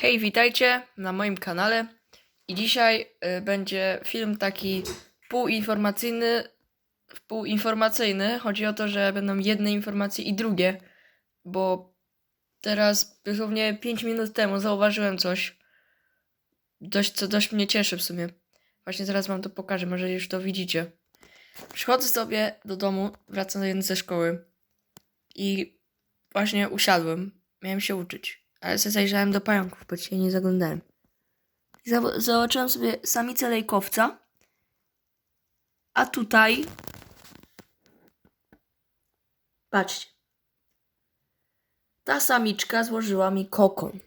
Hej, witajcie na moim kanale. I dzisiaj y, będzie film taki półinformacyjny, półinformacyjny. Chodzi o to, że będą jedne informacje i drugie, bo teraz dosłownie 5 minut temu zauważyłem coś, dość, co dość mnie cieszy w sumie. Właśnie zaraz wam to pokażę, może już to widzicie. Przychodzę sobie do domu, wracając ze szkoły i właśnie usiadłem. Miałem się uczyć. Ale sobie zajrzałem do pająków, bo dzisiaj nie zaglądałem. Zobaczyłem sobie samicę lejkowca. A tutaj... Patrzcie. Ta samiczka złożyła mi kokon.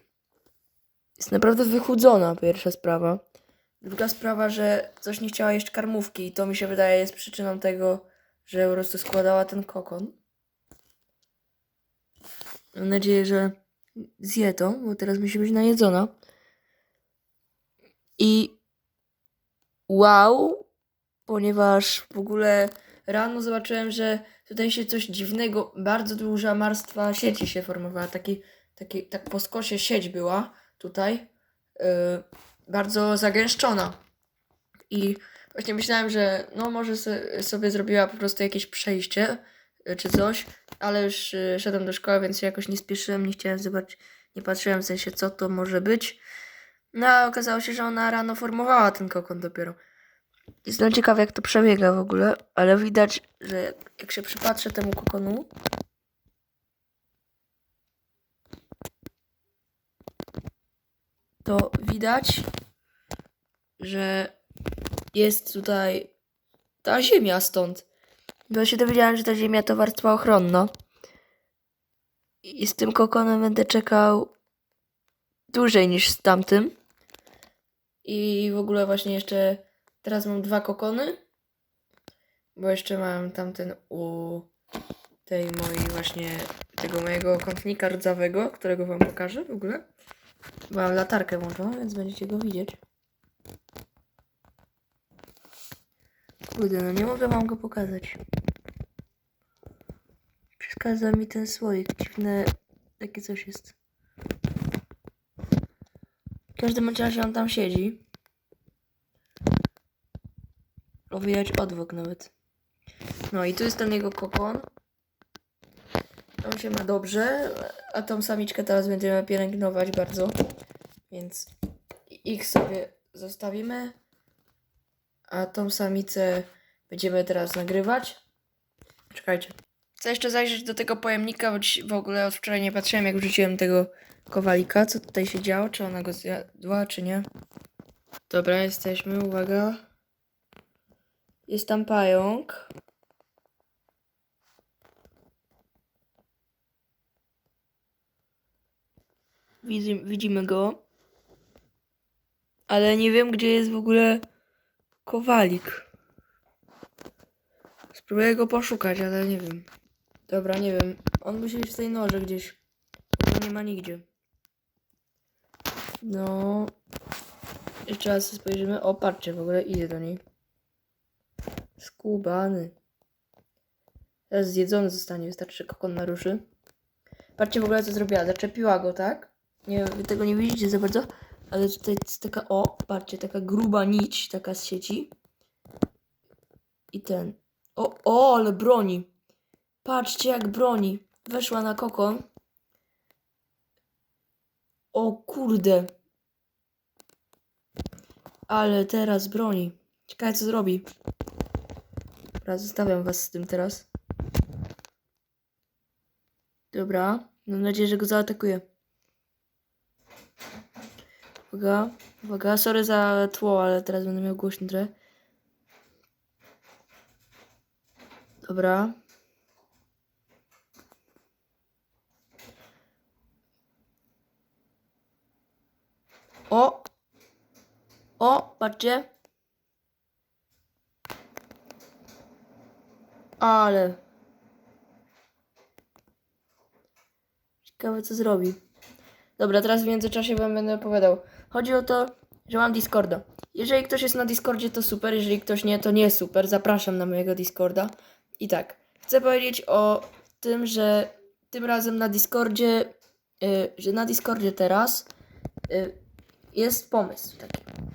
Jest naprawdę wychudzona, pierwsza sprawa. Druga sprawa, że coś nie chciała jeść karmówki i to mi się wydaje jest przyczyną tego, że po prostu składała ten kokon. Mam nadzieję, że zje to, bo teraz musi być najedzona. I wow, ponieważ w ogóle rano zobaczyłem, że tutaj się coś dziwnego, bardzo duża marstwa sieci się formowała, taki, taki tak po skosie sieć była tutaj, yy, bardzo zagęszczona. I właśnie myślałem, że no może sobie zrobiła po prostu jakieś przejście czy coś, ale już y, szedłem do szkoły, więc się jakoś nie spieszyłem, nie chciałem zobaczyć, nie patrzyłem w sensie co to może być. No a okazało się, że ona rano formowała ten kokon dopiero. Jestem ciekaw jak to przebiega w ogóle, ale widać, że jak, jak się przypatrzę temu kokonu, to widać, że jest tutaj ta ziemia stąd. Bo się dowiedziałem, że ta ziemia to warstwa ochronna. I z tym kokonem będę czekał dłużej niż z tamtym. I w ogóle właśnie jeszcze teraz mam dwa kokony. Bo jeszcze mam tamten u tej mojej właśnie tego mojego kątnika rdzawego, którego wam pokażę w ogóle. Mam latarkę włączoną, więc będziecie go widzieć. Kurde, no nie mogę wam go pokazać. Przeszkadza mi ten słoik. Dziwne, takie coś jest. W każdym razie on tam siedzi. Owijać odwóg nawet. No i tu jest ten jego kokon. On się ma dobrze, a tą samiczkę teraz będziemy pielęgnować bardzo. Więc ich sobie zostawimy. A tą samicę będziemy teraz nagrywać. Czekajcie. Chcę jeszcze zajrzeć do tego pojemnika, bo w ogóle od wczoraj nie patrzyłem, jak wrzuciłem tego kowalika. Co tutaj się działo? Czy ona go zjadła, czy nie? Dobra, jesteśmy. Uwaga. Jest tam pająk. Widzimy go. Ale nie wiem, gdzie jest w ogóle kowalik. Spróbuję go poszukać, ale nie wiem. Dobra, nie wiem. On musi być w tej norze gdzieś. Nie ma nigdzie. No. Jeszcze raz spojrzymy. O, patrzcie, w ogóle idzie do niej. Skubany. Teraz zjedzony zostanie, wystarczy, kokon naruszy. Patrzcie w ogóle, co zrobiła. Zaczepiła go, tak? Nie, wy tego nie widzicie za bardzo, ale tutaj jest taka, o, patrzcie, taka gruba nić, taka z sieci. I ten. O, o, ale broni. Patrzcie, jak broni. Weszła na kokon. O kurde. Ale teraz broni. Ciekawe, co zrobi. Dobra, zostawiam was z tym teraz. Dobra. Mam nadzieję, że go zaatakuje. Uwaga, uwaga, sorry za tło, ale teraz będę miał głośny trochę. Dobra. O! O, patrzcie. Ale. Ciekawe co zrobi. Dobra, teraz w międzyczasie wam będę opowiadał. Chodzi o to, że mam Discorda. Jeżeli ktoś jest na Discordzie, to super. Jeżeli ktoś nie, to nie super. Zapraszam na mojego Discorda. I tak, chcę powiedzieć o tym, że tym razem na Discordzie, y, że na Discordzie teraz y, jest pomysł taki.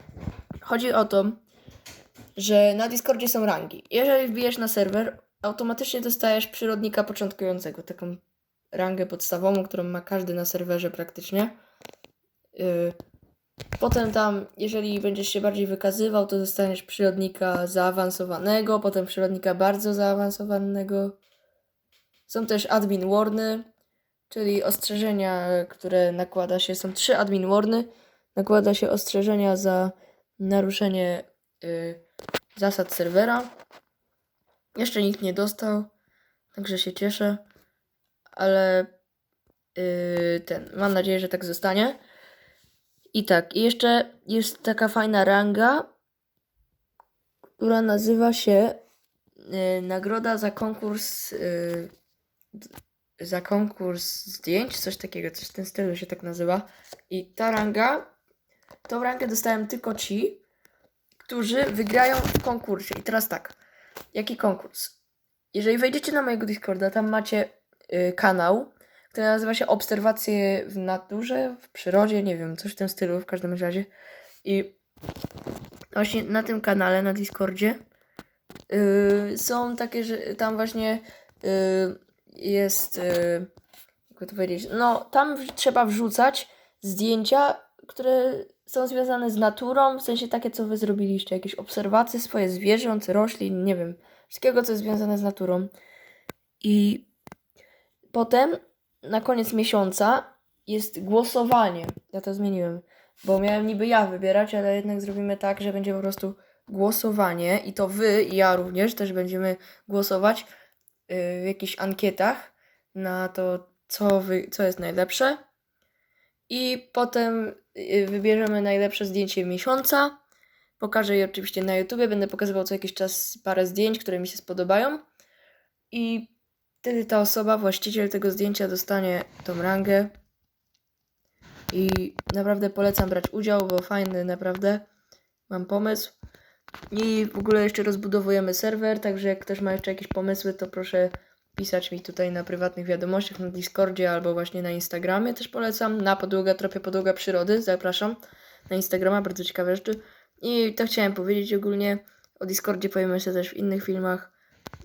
Chodzi o to, że na Discordzie są rangi. Jeżeli wbijesz na serwer, automatycznie dostajesz przyrodnika początkującego, taką rangę podstawową, którą ma każdy na serwerze praktycznie. Y, Potem tam, jeżeli będziesz się bardziej wykazywał, to dostaniesz przyrodnika zaawansowanego, potem przyrodnika bardzo zaawansowanego. Są też admin warny, czyli ostrzeżenia, które nakłada się. Są trzy admin warny. Nakłada się ostrzeżenia za naruszenie y, zasad serwera. Jeszcze nikt nie dostał, także się cieszę, ale y, ten, mam nadzieję, że tak zostanie. I tak, i jeszcze jest taka fajna ranga, która nazywa się y, Nagroda za konkurs y, za konkurs zdjęć, coś takiego, coś w tym stylu się tak nazywa. I ta ranga, tą rangę dostałem tylko ci, którzy wygrają w konkursie. I teraz tak, jaki konkurs? Jeżeli wejdziecie na mojego Discorda, tam macie y, kanał, który nazywa się Obserwacje w naturze, w przyrodzie, nie wiem, coś w tym stylu, w każdym razie. I właśnie na tym kanale, na Discordzie, yy, są takie, że tam właśnie yy, jest, yy, jak to powiedzieć, no tam w- trzeba wrzucać zdjęcia, które są związane z naturą, w sensie takie, co wy zrobiliście, jakieś obserwacje swoje zwierząt, roślin, nie wiem, wszystkiego, co jest związane z naturą. I potem na koniec miesiąca jest głosowanie. Ja to zmieniłem, bo miałem niby ja wybierać, ale jednak zrobimy tak, że będzie po prostu głosowanie i to wy i ja również też będziemy głosować yy, w jakichś ankietach na to, co, wy, co jest najlepsze. I potem yy, wybierzemy najlepsze zdjęcie miesiąca. Pokażę je oczywiście na YouTubie. Będę pokazywał co jakiś czas parę zdjęć, które mi się spodobają. I wtedy ta osoba, właściciel tego zdjęcia dostanie tą rangę. I naprawdę polecam brać udział, bo fajny naprawdę. Mam pomysł. I w ogóle jeszcze rozbudowujemy serwer, także jak ktoś ma jeszcze jakieś pomysły, to proszę pisać mi tutaj na prywatnych wiadomościach, na Discordzie albo właśnie na Instagramie też polecam. Na podłoga, tropie podłoga przyrody, zapraszam. Na Instagrama, bardzo ciekawe rzeczy. I to chciałem powiedzieć ogólnie. O Discordzie powiemy się też w innych filmach.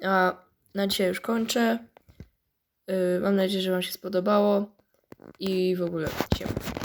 A na dzisiaj już kończę. Yy, mam nadzieję, że Wam się spodobało. I w ogóle, siema.